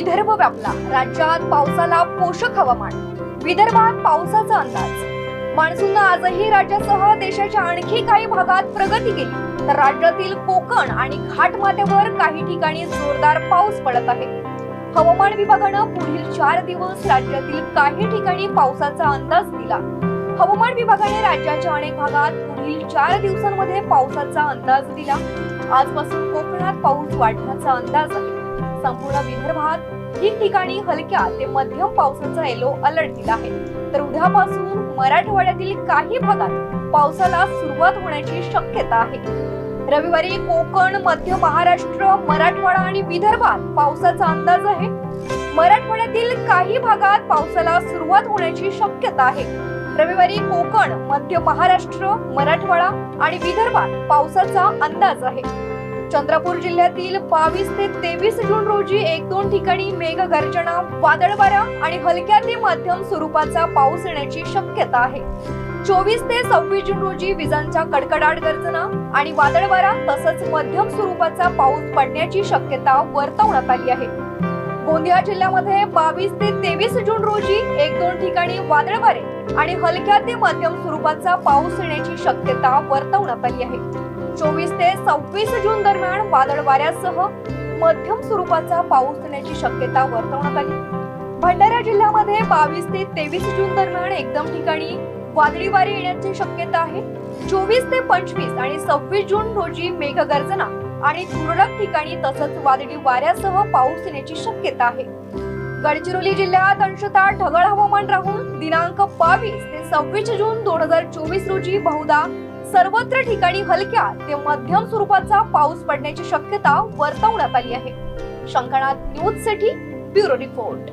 विदर्भ व्यापला. राज्यात पावसाला पोषक हवामान. विदर्भात पावसाचा अंदाज. मान्सूननं आजही राज्यासह देशाच्या आणखी काही भागात प्रगती केली. तर राज्यातील कोकण आणि घाटमाथ्यावर काही ठिकाणी जोरदार पाऊस पडत आहे. हवामान विभागानं पुढील चार दिवस राज्यातील काही ठिकाणी पावसाचा अंदाज दिला. हवामान विभागाने राज्याच्या अनेक भागात पुढील चार दिवसांमध्ये पावसाचा अंदाज दिला. आजपासून कोकणात पाऊस वाढण्याचा अंदाज आहे. संपूर्ण विदर्भात ठिकठिकाणी हलक्या ते मध्यम पावसाचा येलो अलर्ट दिला आहे. तर उद्यापासून मराठवाड्यातील काही भागात पावसाला सुरुवात होण्याची शक्यता आहे. रविवारी कोकण मध्य महाराष्ट्र मराठवाडा आणि विदर्भात पावसाचा अंदाज आहे. मराठवाड्यातील काही भागात पावसाला सुरुवात होण्याची शक्यता आहे. रविवारी कोकण मध्य महाराष्ट्र मराठवाडा आणि विदर्भात पावसाचा अंदाज आहे. चंद्रपूर जिल्ह्यातील बावीस ते तेवीस जून रोजी एक दोन ठिकाणी मेघगर्जना वादळ वारा आणि हलक्या ते मध्यम स्वरूपाचा पाऊस येण्याची शक्यता आहे. चोवीस ते सव्वीस जून रोजी विजांच्या कडकडाट गर्जना आणि वादळ वारा तसंच मध्यम स्वरूपाचा पाऊस पडण्याची शक्यता वर्तवण्यात आली आहे. गोंदिया जिल्ह्यामध्ये बावीस ते तेवीस जून रोजी एक दोन ठिकाणी वादळ वारे आणि हलक्या ते मध्यम स्वरूपाचा पाऊस येण्याची शक्यता वर्तवण्यात आली आहे. चोवीस ते सव्वीस जून दरम्यान वादळ वाऱ्यासह मध्यम स्वरूपाचा पाऊस येण्याची शक्यता वर्तवण्यात आली. भंडारा जिल्ह्यामध्ये बावीस ते तेवीस जून दरम्यान एकदम ठिकाणी वादळी वारे येण्याची शक्यता आहे. चोवीस ते पंचवीस आणि सव्वीस जून रोजी मेघगर्जना आणि तुरळक ठिकाणी तसंच वादळी वाऱ्यासह पाऊस येण्याची शक्यता आहे. गडचिरोली जिल्ह्यात अंशतः ढगाळ हवामान राहून दिनांक बावीस ते सव्वीस जून दोन हजार चोवीस रोजी बहुधा सर्वत्र ठिकाणी हलक्या ते मध्यम स्वरूपाचा पाऊस पडण्याची शक्यता वर्तवण्यात आली आहे. शंकनाथ न्यूजसाठी ब्युरो रिपोर्ट.